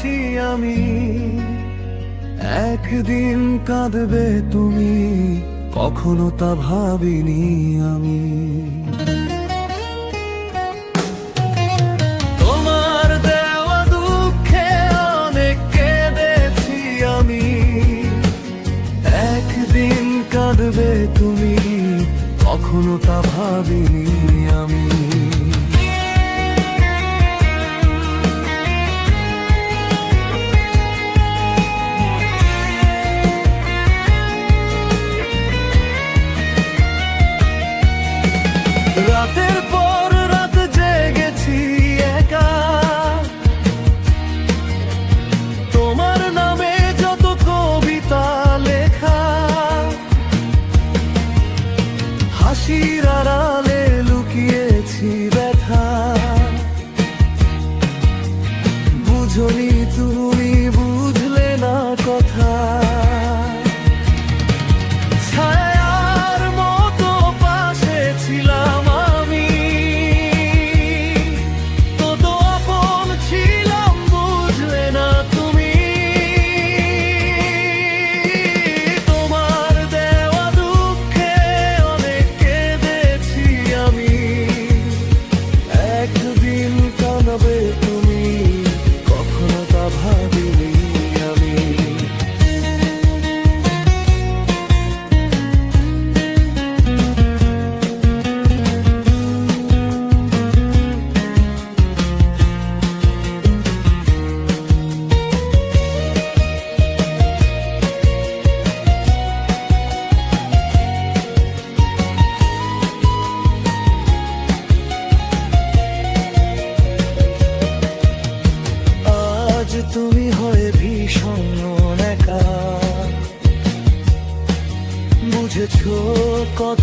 আছি আমি। একদিন কাঁদবে তুমি, কখনো তা ভাবিনি আমি। তোমার দেওয়া কেঁদেছি আমি। একদিন কাঁদবে তুমি, কখনো তা ভাবিনি আমি। হাসির আড়ালে লুকিয়েছি ব্যথা। বুঝনি তুমি তুমি হয়ে ভীষণ একা। বুঝেছ কত